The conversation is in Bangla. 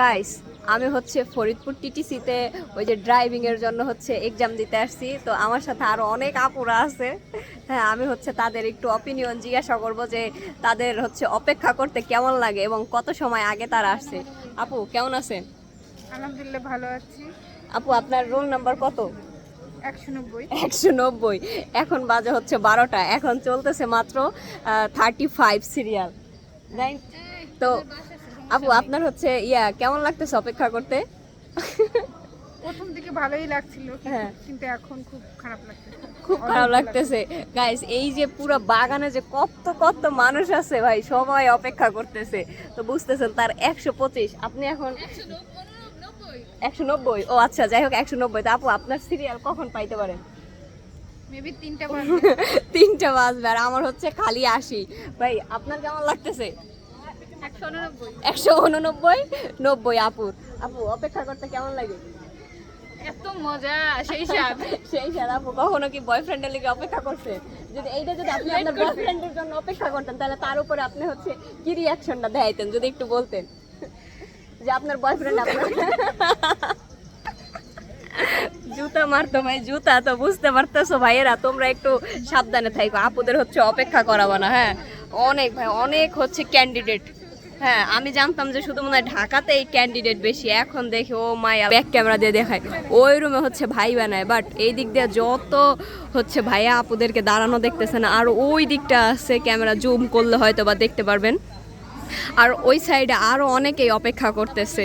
গাইস আমি হচ্ছে ফরিদপুর টিটিসিতে ওই যে ড্রাইভিং এর জন্য হচ্ছে এক্সাম দিতে আসছি। তো আমার সাথে আরও অনেক আপুরা আছে। হ্যাঁ আমি হচ্ছে তাদের একটু অপিনিয়ন জিজ্ঞাসা করব যে তাদের হচ্ছে অপেক্ষা করতে কেমন লাগে এবং কত সময় আগে তারা আসছে। আপু কেমন আছেন? আলহামদুলিল্লাহ ভালো আছি। আপু আপনার রোল নাম্বার কত? একশো নব্বই। একশো নব্বই। এখন বাজে হচ্ছে বারোটা। এখন চলতেছে মাত্র থার্টি ফাইভ সিরিয়াল তো আপু আপনার হচ্ছে ইয়া কেমন লাগতেছে অপেক্ষা করতে? প্রথম দিকে ভালোই লাগছিল কিন্তু- হ্যাঁ। এখন খুব খারাপ লাগছে খুব খারাপ লাগতেছে। গাইস এই যে পুরো বাগানে যে কত কত মানুষ আছে ভাই সবাই অপেক্ষা করতেছে। তো বুঝতেছেন তার একশো পঁচিশ। আপনি এখন একশো নব্বই। ও আচ্ছা যাই হোক একশো নব্বই। তো আপু আপনার সিরিয়াল কখন পাইতে পারেন? মেবি তিনটা বার তিনটা বাজবে আর আমার হচ্ছে খালি আশি। ভাই আপনার কেমন লাগতেছে? একশো উননব্বই। নব্বই আপুর আপু অপেক্ষা করতে কেমন লাগে? এত মজা সেই সাথ সেই সারা আপু কখনো কি বয়ফ্রেন্ডের লিগে অপেক্ষা করছে? যদি এইটা যদি আপনি আপনার বয়ফ্রেন্ডের জন্য অপেক্ষা করতেন তাহলে তার উপরে আপনি হচ্ছে কি রিয়াকশনটা দেখাইতেন যদি একটু বলতেন? যে আপনার বয়ফ্রেন্ড আপনার জুতা মারতো ভাই জুতা তো বুঝতে পারতেছো ভাইয়েরা তোমরা একটু সাবধানে থাকো আপুদের হচ্ছে অপেক্ষা করাবো না হ্যাঁ? অনেক ভাই অনেক হচ্ছে ক্যান্ডিডেট হ্যাঁ আমি জানতাম যে শুধু মনে হয় ঢাকাতে এই ক্যান্ডিডেট বেশি। এখন দেখি, ও মায়া ব্যাক ক্যামেরা দিয়ে দেখায়। ওই রুমে হচ্ছে ভাই বানায় বাট এই দিক দিয়ে যত হচ্ছে ভাইয়া আপুদেরকে দাঁড়ানো দেখতেছে না, আর ওই দিকটা আছে ক্যামেরা জুম করলে হয়তো বা দেখতে পারবেন। আর ওই সাইডে আরও অনেকেই অপেক্ষা করতেছে।